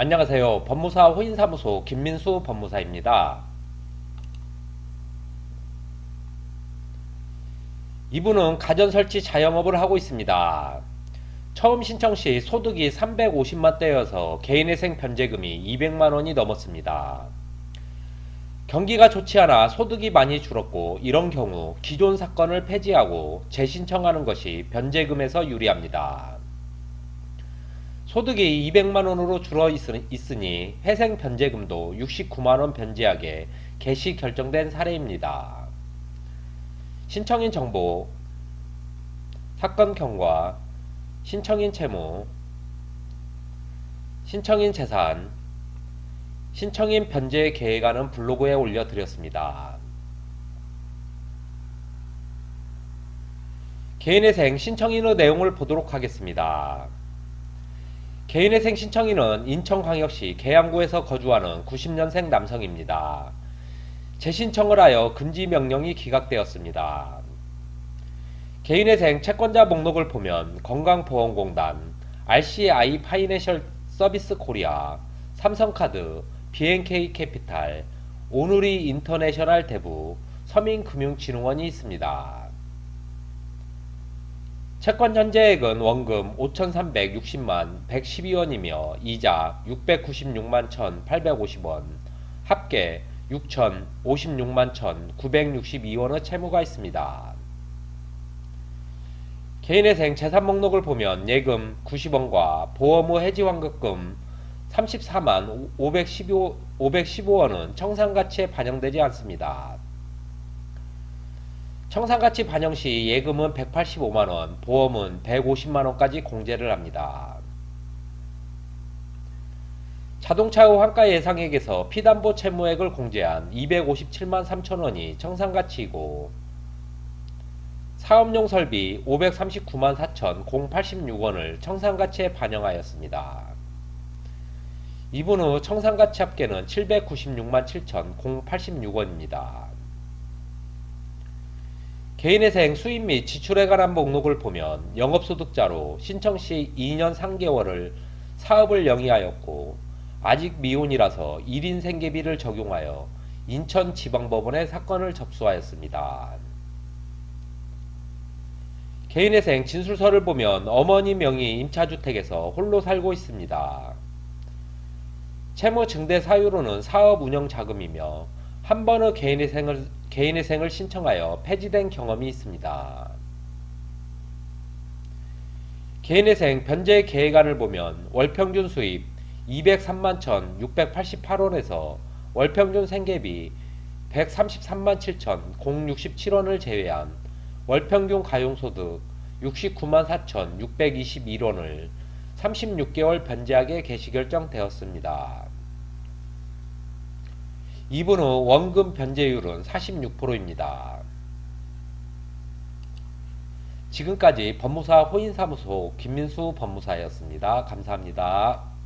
안녕하세요. 법무사 호인사무소 김민수 법무사입니다. 이분은 가전설치 자영업을 하고 있습니다. 처음 신청 시 소득이 350만 대여서 개인회생 변제금이 200만 원이 넘었습니다. 경기가 좋지 않아 소득이 많이 줄었고 이런 경우 기존 사건을 폐지하고 재신청하는 것이 변제금에서 유리합니다. 소득이 200만 원으로 줄어 있으니 회생 변제금도 69만 원 변제하게 개시 결정된 사례입니다. 신청인 정보, 사건 경과, 신청인 채무, 신청인 재산, 신청인 변제 계획안은 블로그에 올려드렸습니다. 개인회생 신청인의 내용을 보도록 하겠습니다. 개인회생 신청인은 인천광역시 계양구에서 거주하는 90년생 남성입니다. 재신청을 하여 금지 명령이 기각되었습니다. 개인회생 채권자 목록을 보면 건강보험공단, RCI 파이내셜 서비스 코리아, 삼성카드, BNK 캐피탈, 오누리 인터내셔널 대부, 서민금융진흥원이 있습니다. 채권 현재액은 원금 5,360만 112원이며 이자 696만 1,850원, 합계 6,056만 1,962원의 채무가 있습니다. 개인회생 재산 목록을 보면 예금 90원과 보험의 해지환급금 34만 515, 515원은 청산가치에 반영되지 않습니다. 청산가치 반영 시 예금은 185만원, 보험은 150만원까지 공제를 합니다. 자동차의 환가 예상액에서 피담보 채무액을 공제한 257만 3천원이 청산가치이고 사업용 설비 539만 4천 086원을 청산가치에 반영하였습니다. 이분 후 청산가치 합계는 796만 7천 086원입니다. 개인회생 수입 및 지출에 관한 목록을 보면 영업소득자로 신청 시 2년 3개월을 사업을 영위하였고 아직 미혼이라서 1인 생계비를 적용하여 인천지방법원에 사건을 접수하였습니다. 개인회생 진술서를 보면 어머니 명의 임차주택에서 홀로 살고 있습니다. 채무 증대 사유로는 사업 운영 자금이며 한 번의 개인회생을, 개인회생을 신청하여 폐지된 경험이 있습니다. 개인회생 변제 계획안을 보면 월평균 수입 203만 1,688원에서 월평균 생계비 133만 7천 067원을 제외한 월평균 가용소득 69만 4천 621원을 36개월 변제하게 개시결정되었습니다. 이분 후 원금 변제율은 46%입니다. 지금까지 법무사 호인사무소 김민수 법무사였습니다. 감사합니다.